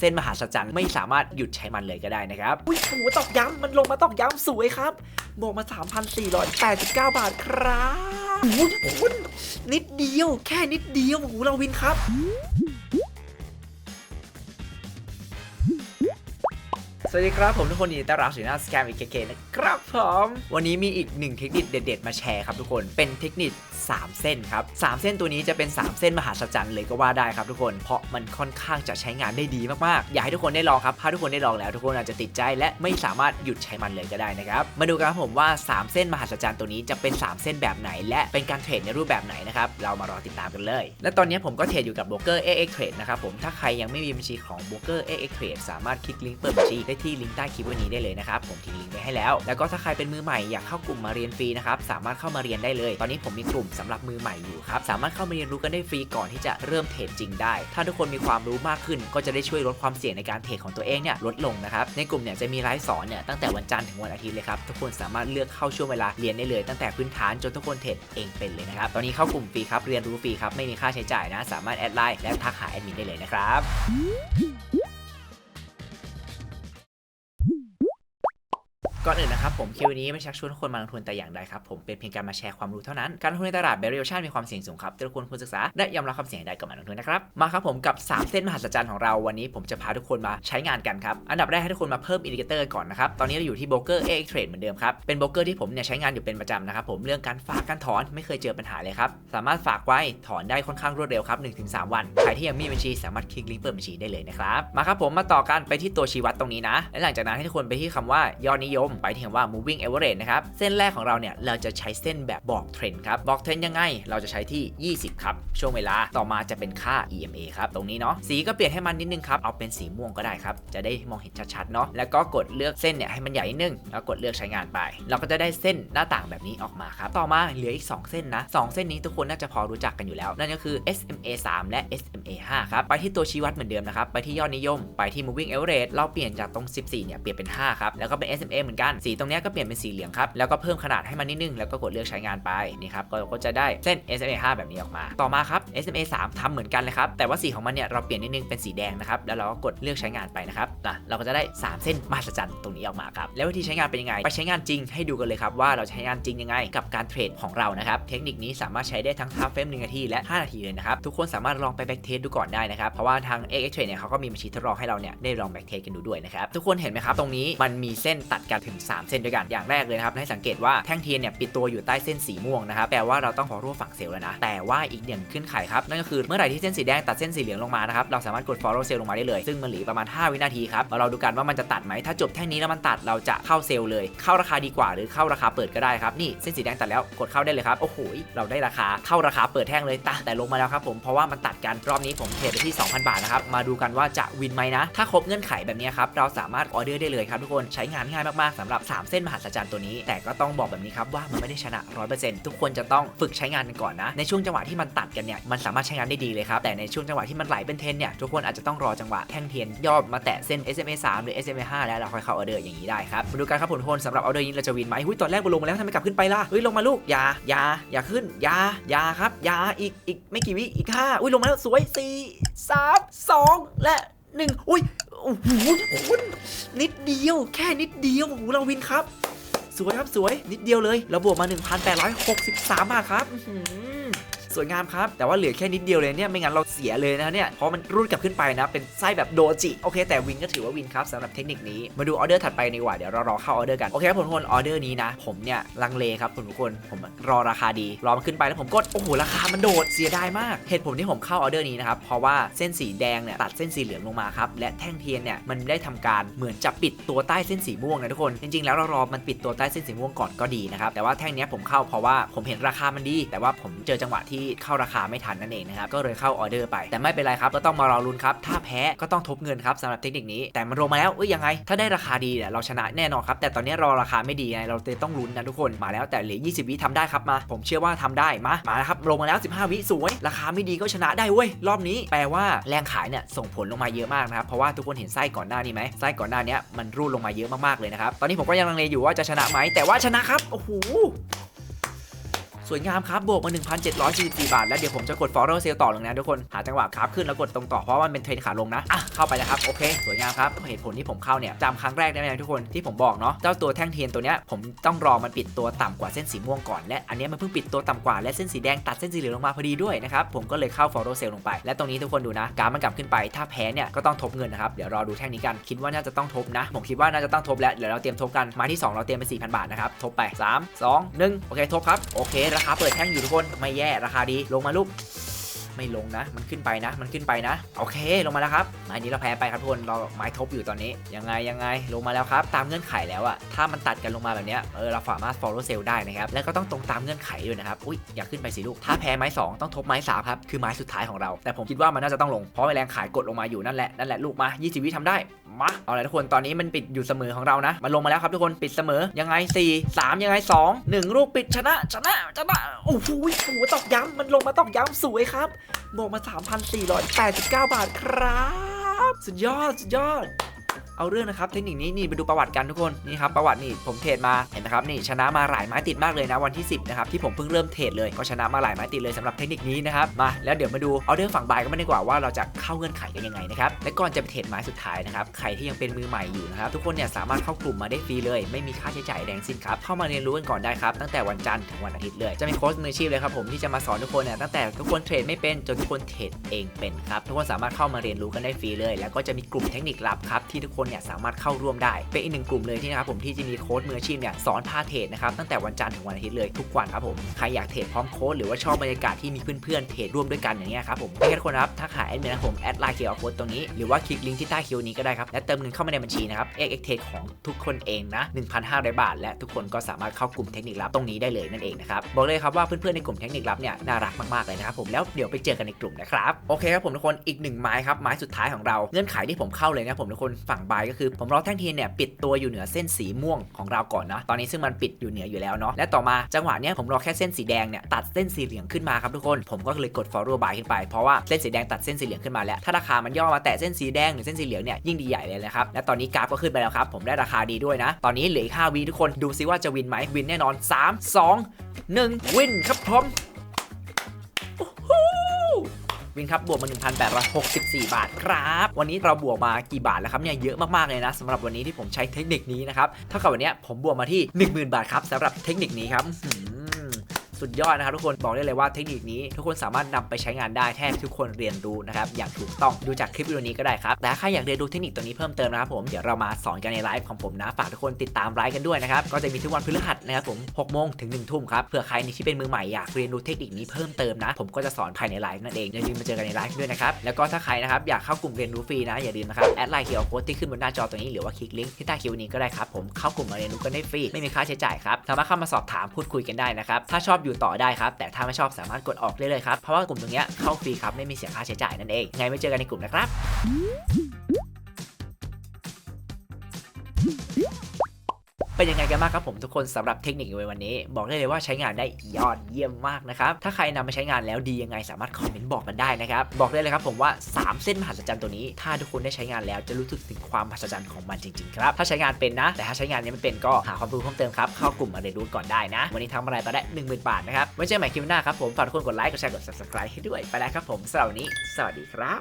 เส้นมหาศจรรย์ไม่สามารถหยุดใช้มันเลยก็ได้นะครับ อุ้ยโอตอกย้ำมันลงมาตอกย้ำสวยครับบวกมา 3,489 บาทครับโอ้โหคุณนิดเดียว แค่นิดเดียวโอ้เราวินครับสวัสดีครับ ผมทุกคนยินดีต้อนรับสู่หน้าสแกมอีกเคนะครับผม วันนี้มีอีกหนึ่งเทคนิคเด็ด ๆ มาแชร์ครับทุกคนเป็นเทคนิค 3 เส้นครับ 3 เส้นตัวนี้จะเป็น 3 เส้นมหาศจรรย์เลยก็ว่าได้ครับทุกคน เพราะมันค่อนข้างจะใช้งานได้ดีมากๆ อยากให้ทุกคนได้ลองครับ ถ้าทุกคนได้ลองแล้ว ทุกคนอาจจะติดใจและไม่สามารถหยุดใช้มันเลยก็ได้นะครับ มาดูกันครับผมว่า 3 เส้นมหาศจรรย์ตัวนี้จะเป็น 3 เส้นแบบไหน และเป็นการเทรดในรูปแบบไหนนะครับ เรามารอติดตามกันเลย และตอนนี้ผมก็เทรดอยู่กับ b r o k e r AX Trade นะครับผม ถ้าใครยังไม่มีบัญชีของ b r o k e r AX Trade สามารถคลิกลิงก์เปิดบัญชีได้ที่ลิงก์ใต้คลิปวันนี้ได้เลยนะครับ ผมทิ้งลิงก์ไว้ให้แล้ว แล้วก็ถ้าใครเป็นมือใหม่อยากเข้ากลุ่มมาเรียนฟรีนะครับ สามารถเข้ามาเรียนได้เลย ตอนนี้ผมมีกลุ่มสำหรับมือใหม่อยู่ครับ สามารถเข้ามาเรียนรู้กันได้ฟรีก่อนที่จะเริ่มเทรดจริงได้ ถ้าทุกคนมีความรู้มากขึ้น ก็จะได้ช่วยลดความเสี่ยงในการเทรดของตัวเองเนี่ยลดลงนะครับ ในกลุ่มเนี่ยจะมีไลฟ์สอนเนี่ยตั้งแต่วันจันทร์ถึงวันอาทิตย์เลยครับ ทุกคนสามารถเลือกเข้าช่วงเวลาเรียนได้เลย ตั้งแต่พื้นฐานจนทุกคนเทรดเองเป็นเลยนะครับ ตอนนี้เข้ากลุ่มฟรีครับ เรียนรู้ฟรีครับ ไม่มีค่าใช้จ่ายนะ สามารถแอดไลน์และทักหาแอดมินได้เลยนะครับ ก่อนอื่นนะครับผมคลิปนี้ไม่ชักชวนทุกคนมาลงทุนแต่อย่างใดครับผมเป็นเพียงการมาแชร์ความรู้เท่านั้น การลงทุนในตลาดเบร a ชันมีความเสี่ยงสูงครับทุกคนควรศึกษาและยอมรับความเสี่ยงใดก่อนมาลงทุนนะครับมาครับผมกับ 3 เส้นมหัศจรรย์ของเราวันนี้ผมจะพาทุกคนมาใช้งานกันครับอันดับแรกให้ทุกคนมาเพิ่มอินดิเคเตอร์ก่อนนะครับตอนนี้เราอยู่ที่โบรกเกอร์ AX Trade เหมือนเดิมครับเป็นโบรกเกอร์ที่ผมเนี่ยใช้งานอยู่เป็นประจำนะครับผมเรื่องการฝากการถอนไม่เคยเจอปัญหาเลยครับสามารถฝากไว้ถอนได้ค่อนข้างรวดเร็วครับ1-3 วันใครที่ยังมีบัญชีสามารถคลิกลิงก์เปิดบัญชีได้เลยนะครับมาครับผมมาต่อกันไปที่ตัวชี้วัดตรงนี้นะและหลังจากนั้นให้ทุกคนไปที่คำว่ายอดนิยมไปที่คำว่า moving average นะครับ เส้นแรกของเราเนี่ย เราจะใช้เส้นแบบบอกเทรนด์ครับ บอกเทรนด์ยังไง เราจะใช้ที่ 20 ครับ ช่วงเวลาต่อมาจะเป็นค่า EMA ครับ ตรงนี้เนาะ สีก็เปลี่ยนให้มันนิดนึงครับ เอาเป็นสีม่วงก็ได้ครับ จะได้มองเห็นชัดๆ เนาะ แล้วก็กดเลือกเส้นเนี่ยให้มันใหญ่นิดนึง แล้วกดเลือกใช้งานไป เราก็จะได้เส้นหน้าต่างแบบนี้ออกมาครับ ต่อมาเหลืออีก 2 เส้นนะสองเส้นนี้ทุกคนน่าจะพอรู้จักกันอยู่แล้ว นั่นก็คือ SMA 3 และ SMA 5ครับ ไปที่ตัวชี้วัดเหมือนเดิมนะครับ ไปที่ยอดนิยม ไปที่ moving average เราเปลี่ยนจากตรง 14 เนี่ย เปลี่ยนเป็น 5 ครับ แล้วก็เป็น SMA เหมือนกันสีตรงนี้ก็เปลี่ยนเป็นสีเหลืองครับ แล้วก็เพิ่มขนาดให้มันนิดนึง แล้วก็กดเลือกใช้งานไปนี่ครับก็จะได้เส้น SMA 5 แบบนี้ออกมา ต่อมาครับ SMA 3ทำเหมือนกันเลยครับ แต่ว่าสีของมันเนี่ยเราเปลี่ยนนิดนึงเป็นสีแดงนะครับ แล้วเราก็กดเลือกใช้งานไปนะครับนะเราก็จะได้ 3 เส้นมหัศจรรย์ตรงนี้ออกมาครับ แล้ววิธีใช้งานเป็นยังไง ไปใช้งานจริงให้ดูกันเลยครับว่าเราใช้งานจริงยังไง กับการเทรดของเรานะครับ เทคนิคนี้สามารถใช้ได้ทั้งท่าเฟรม1นาทีและ 5 นาทีเลยนะครับ ทุกคนสามารถลองไปแบ็กเทสดูก่อนได้นะครับ เพราะว่าทาง AX Trade เนี่ยเขาก็มีบัญชีทดลองให้เราเนี่ยได้ลองแบ็กเทสกันดูด้วยนะครับ ทุกคนเห็นไหมครับ ตรงนี้มันมีเส้นตัดกันถึง 3 เส้นด้วยกันอย่างแรกเลยนะครับให้สังเกตว่าแท่งเทียนเนี่ยปิดตัวอยู่ใต้เส้นสีม่วงนะครับแปลว่าเราต้องฟอลโล่ฝั่งเซลล์แล้วนะ แต่ว่าอีกอย่างขึ้นไขครับนั่นก็คือเมื่อไหร่ที่เส้นสีแดงตัดเส้นสีเหลืองลงมานะครับเราสามารถกด follow เซลล์ลงมาได้เลย ซึ่งมันเหลือประมาณ 5 วินาทีครับมาเราดูกันว่ามันจะตัดไหมถ้าจบแท่งนี้แล้วมันตัดเราจะเข้าเซลล์เลย เข้าราคาดีกว่าหรือเข้าราคาเปิดก็ได้ครับนี่เส้นสีแดงตัดแล้วกดเข้าได้เลยครับโอ้โหเราได้ราคาเข้าราคาเปิดแท่งเลยตแต่ลงมาแล้วครับผมเพราะว่ามันตัดกันรอบนี้ผมเทรดไปที่ 2,000 บาทนะครับมาดูกันว่าจะวินไหมนะถ้าครบเงื่อนไขแบบนี้ครับเราสามารถออเดอร์ได้เลยครับทุกคนใช้งานง่ายมากๆสำหรับ 3 เส้นมหัศจรรย์ตัวนี้ แต่ก็ต้องบอกแบบนี้ครับว่ามันไม่ได้ชนะ 100%ทุกคนจะต้องฝึกใช้งานกันก่อนนะ ในช่วงจังหวะที่มันตัดกันเนี่ยมันสามารถใช้งานได้ดีเลยครับ แต่ในช่วงจังหวะที่มันไหลเป็นเทนเนี่ยทุกคนอาจจะต้องรอจังหวะแท่งเทียนย่อมาแตะเส้น SMA 3หรือ SMA 5แล้วเราค่อยเข้าออเดอร์อย่างนี้ได้ครับมาดูกันครับผลทุกคนสำหรับออเดอร์นี้เราจะวินไหมหุ้ยตอนแรกลงมาแล้วทำไมกลับขึ้นไปล่ะเฮ้ยลงมาลูกอย่าอย่าอย่าขึ้นอย่าอย่าครับอย่าอีกอีกไม่กี่วิอีกห้าอุ้ยลงมาแล้วสวยสี่สามสองและหนึ่งอุ้ย โอ้โหคุณนิดเดียว แค่นิดเดียวโอ้โหเราวินครับ สวยครับสวยนิดเดียวเลยเราบวกมา 1,863บาทครับ สวยงามครับ แต่ว่าเหลือแค่นิดเดียวเลยเนี่ยไม่งั้นเราเสียเลยนะเนี่ยเพราะมันรูดกลับขึ้นไปนะ เป็นไส้แบบโดจิโอเค แต่วินก็ถือว่าวินครับสำหรับเทคนิคนี้มาดูออเดอร์ถัดไปดีกว่าเดี๋ยวเรารอเข้าออเดอร์กันโอเคครับผมทุกคนออเดอร์นี้นะผมเนี่ยลังเลครับทุกคนผมรอราคาดีรอมันขึ้นไปแล้วผมกดโอ้โหราคามันโดดเสียดายมากเหตุผลที่ผมเข้าออเดอร์นี้นะครับเพราะว่าเส้นสีแดงเนี่ยตัดเส้นสีเหลืองลงมาครับและแท่งเทียนเนี่ยมันได้ทำการเหมือนจะปิดตัวใต้เส้นสีม่วงนะทุกคนจริงๆ แล้วเรารอมันปิดตัวใต้เส้นสีม่วงก่อนก็ดีนะครับแต่ว่าแท่งเนี้ยผมเข้าเพราะว่าผมเห็นราคามันดี แต่ว่าผมเจอจังหวะที่เข้าราคาไม่ทันนั่นเองนะครับก็เลยเข้าออเดอร์ไป แต่ไม่เป็นไรครับก็ต้องมารอลุ้นครับถ้าแพ้ก็ต้องทบเงินครับสำหรับเทคนิคนี้แต่มันลงมาแล้วเอ้ยยังไง ถ้าได้ราคาดีเนี่ยเราชนะแน่นอนครับแต่ตอนนี้รอราคาไม่ดีไงเราเต้องลุ้นนะทุกคนมาแล้วแต่เหลือ 20 วิทำได้ครับมา ผมเชื่อว่าทำได้มามาแล้วครับลงมาแล้ว 15 วิสวย ราคาไม่ดีก็ชนะได้เว้ยรอบนี้แปลว่าแรงขายเนี่ยส่งผลลงมาเยอะมากนะครับเพราะว่าทุกคนเห็นไส้ก่อนหน้านี้ไหมไส้ก่อนหน้านี้มันรูดลงมาเยอะมากๆเลยนะครับตอนนี้ผมก็ยังลังเลอยู่ว่าจะชนะไหมแต่ว่าชนะครับโอ้โห สวยงามครับบวกมา 1,744 บาท แล้วเดี๋ยวผมจะกด follow sale ต่อลยนะทุกคน หาจังหวะครับขึ้นแล้วกดตรงต่อเพราะว่ามันเป็นเทรนขาลงนะอะเข้าไปแล้วครับโอเค สวยงามครับเหตุผลที่ผมเข้าเนี่ยจำครั้งแรกได้ไหมทุกคนที่ผมบอกเนาะเจ้าตัวแท่งเทียนตัวเนี้ยผมต้องรอมันปิดตัวต่ำกว่าเส้นสีม่วงก่อนและอันเนี้ยมันเพิ่งปิดตัวต่ำกว่าและเส้นสีแดงตัดเส้นสีเหลืองลงมาพอดีด้วยนะครับผมก็เลยเข้า follow sale ลงไป และตรงนี้ทุกคนดูนะกาฟมันกลับขึ้นไปถ้าแพ้เนี่ยก็ต้องทบเงินนะครับเดี๋ยวรอดูแท่งนี้กันคิดว่าน่าจะต้องทบนะ ผมคิดว่าน่าจะต้องทบแล้วเดี๋ยวเราเตรียมทบกันม้ที่ 2 เราเตรียมไป4,000 บาทนะครับทบไป 3 2 1โอเคทบครับโอเครราคาเปิดแท่งอยู่ทุกคนไม่แย่ราคาดีลงมาลูก ไม่ลงนะ มันขึ้นไปนะ มันขึ้นไปนะ โอเค ลงมาแล้วครับไม้นี้เราแพ้ไปครับทุกคน เราไม้ทบอยู่ตอนนี้ ยังไงยังไง ลงมาแล้วครับ ตามเงื่อนไขแล้วอะถ้ามันตัดกันลงมาแบบเนี้ยเออ เราสามารถ follow sale ได้นะครับ แล้วก็ต้องตรงตามเงื่อนไขด้วยนะครับ อุ้ย อย่าขึ้นไปสิลูก ถ้าแพ้ไม้ 2 ต้องทบไม้3ครับ คือไม้สุดท้ายของเรา แต่ผมคิดว่ามันน่าจะต้องลง เพราะแรงขายกดลงมาอยู่นั่นแหละ นั่นแหละลูกมา 20 วิทำได้ มา เอาละทุกคน ตอนนี้มันปิดอยู่เสมอของเรานะ มันลงมาแล้วครับทุกคน ปิดเสมอ ยังไง 4 3 ยังไง 2 1 ลูกปิดชนะ ชนะ ชนะ โอ้โหโอ้โหตอกย้ำมันลงมาตอกย้ำสวยครับบวกมา 3,489 บาทครับ สุดยอด สุดยอด เอาเรื่องนะครับเทคนิคนี้นี่ไปดูประวัติกันทุกคนนี่ครับประวัตินี่ผมเทรดมาเห็นไหมครับนี่ชนะมาหลายไม้ติดมากเลยนะวันที่ 10นะครับที่ผมเพิ่งเริ่มเทรดเลยก็ชนะมาหลายไม้ติดเลยสำหรับเทคนิคนี้นะครับมาแล้วเดี๋ยวมาดูเอาเรื่องฝั่งบายกันดีกว่าว่าเราจะเข้าเงื่อนไขกันยังไงนะครับและก่อนจะไปเทรดไม้สุดท้ายนะครับใครที่ยังเป็นมือใหม่อยู่นะครับทุกคนเนี่ยสามารถเข้ากลุ่มมาได้ฟรีเลย ไม่มีค่าใช้จ่ายแดงสิ้นครับเข้ามาเรียนรู้กันก่อนได้ครับตั้งแต่วันจันทร์ถึงวันอาทิตย์เลยจะมีโค้ชมืออาชีพเลยครับผมที่จะมาสอนทุกคนเนี่ยตั้งแต่ทุกคนเทรดไม่เป็นจนทุกคนเทรดเองเป็นครับทุกคนสามารถเข้ามาเรียนรู้กันได้ฟรีเลย แล้วก็จะมีกลุ่มเทคนิคลับครับที่ทุกคนเนี่ยสามารถเข้าร่วมได้เป็นอีกหนึ่งกลุ่มเลยที่นะครับผมที่จะมีโค้ชมืออาชีพเนี่ยสอนพาเทรดนะครับตั้งแต่วันจันทร์ถึงวันอาทิตย์เลยทุกวันครับผมใครอยากเทรดพร้อมโค้ชหรือว่าชอบบรรยากาศที่มีเพื่อนๆเทรดร่วมด้วยกันอย่างเงี้ยครับผมให้ทุกคนครับถ้าขาแอดมินนะผมแอดไลน์เคียร์โค้ดตรงนี้หรือว่าคลิกลิงก์ที่ใต้คิวนี้ก็ได้ครับและเติมเงินเข้ามาในบัญชีนะครับ x x t ของทุกคนเองนะ1,500 บาท และทุกคนก็สามารถเข้ากลุ่มเทคนิคลับตรงนี้ได้เลยนั่นเองนะครับบอกเลยครับว่าเพื่อนๆในกลุ่มเทคนิคลับเนี่ยน่ารักมากๆเลยนะครับผมแล้วเดี๋ยวไปเจอกันในกลุ่มนะครับโอเคครับผมทุกคนอีกหนึ่งไม้ครับไม้สุดท้ายของเราเงื่อนไขที่ผมเข้าเลยนะผมทุกคนฝั่งบายก็คือผมรอแท่งเทียนเนี่ยปิดตัวอยู่เหนือเส้นสีม่วงของเราก่อนนะตอนนี้ซึ่งมันปิดอยู่เหนืออยู่แล้วเนาะและต่อมาจังหวะเนี้ยผมรอแค่เส้นสีแดงเนี่ยตัดเส้นสีเหลืองขึ้นมาครับทุกคนผมก็เลยกด follow buy ขึ้นไปเพราะว่าเส้นสีแดงตัดเส้นสีเหลืองขึ้นมาแล้วถ้าราคามันย่อมาแตะเส้นสีแดงหรือเส้นสีเหลืองเนี่ยยิ่งดีใหญ่เลยนะครับและตอนนี้กราฟก็ขึ้นไปแล้วครับผมได้ราคาดีด้วยนะ ตอนนี้เหลืออีก5วีทุกคนดูซิว่าจะวินไหมวินแน่นอน 3 2 1 วินครับผมโอ้โห วินครับบวกมา 1,864 บาทครับ วันนี้เราบวกมากี่บาทแล้วครับเนี่ยเยอะมากๆเลยนะสำหรับวันนี้ที่ผมใช้เทคนิคนี้นะครับเท่ากับวันนี้ผมบวกมาที่ 10,000 บาทครับสำหรับเทคนิคนี้ครับ สุดยอดนะครับทุกคนบอกได้เลยว่าเทคนิคนี้ทุกคนสามารถนำไปใช้งานได้แทบทุกคนเรียนรู้นะครับอย่างถูกต้องดูจากคลิปวิดีโอนี้ก็ได้ครับแต่ถ้าใครอยากเรียนรู้เทคนิคตัวนี้เพิ่มเติมนะครับผมเดี๋ยวเรามาสอนกันในไลฟ์ของผมนะฝากทุกคนติดตามไลฟ์กันด้วยนะครับก็จะมีทุกวันพฤหัสนะครับผม6โมงถึง1ทุ่มครับเผื่อใครที่เป็นมือใหม่อยากเรียนรู้เทคนิคนี้เพิ่มเติมนะผมก็จะสอนภายในไลฟ์นั่นเองอย่าลืมมาเจอกันในไลฟ์ด้วยนะครับแล้วก็ถ้าใครนะครับอยากเข้ากลุ่มเรียนรู้ฟรีนะอย่าลืมนะครับแอดไลน์เคียวโค้ดที่ขึ้นบนหน้าจอตัวนี้หรือว่าคลิกลิงก์ที่ใต้คิวนี้ก็ได้ครับผมเข้ากลุ่มมาเรียนรู้กันได้ฟรีไม่มีค่าใช้จ่ายครับสามารถเข้ามาสอบถามพูดคุยกันได้นะครับถ้าชอบอยู่ต่อได้ครับ แต่ถ้าไม่ชอบสามารถกดออกได้เลยครับ เพราะว่ากลุ่มตรงเนี้ยเข้าฟรีครับไม่มีเสียค่าใช้จ่ายนั่นเองไงไม่เจอกันในกลุ่มนะครับ เป็นยังไงกันบ้างครับผมทุกคนสำหรับเทคนิคในวันนี้ บอกได้เลยว่าใช้งานได้ยอดเยี่ยมมากนะครับ ถ้าใครนำมาใช้งานแล้วดียังไงสามารถคอมเมนต์บอกกันได้นะครับ บอกได้เลยครับผมว่า 3 เส้นมหัศจรรย์ตัวนี้ ถ้าทุกคนได้ใช้งานแล้วจะรู้สึกถึงความมหัศจรรย์ของมันจริงๆครับ ถ้าใช้งานเป็นนะ แต่ถ้าใช้งานยังไม่เป็นก็หาความรู้เพิ่มเติมครับ เข้ากลุ่มมาเรียนรู้ก่อนได้นะ วันนี้ทำอะไรไปได้10,000บาทนะครับ ไว้เจอใหม่คลิปหน้าครับผมฝากทุกคนกดไลค์ กดแชร์ กด subscribe ให้ด้วย ไปแล้วครับผมสำหรับวันนี้ สวัสดีครับ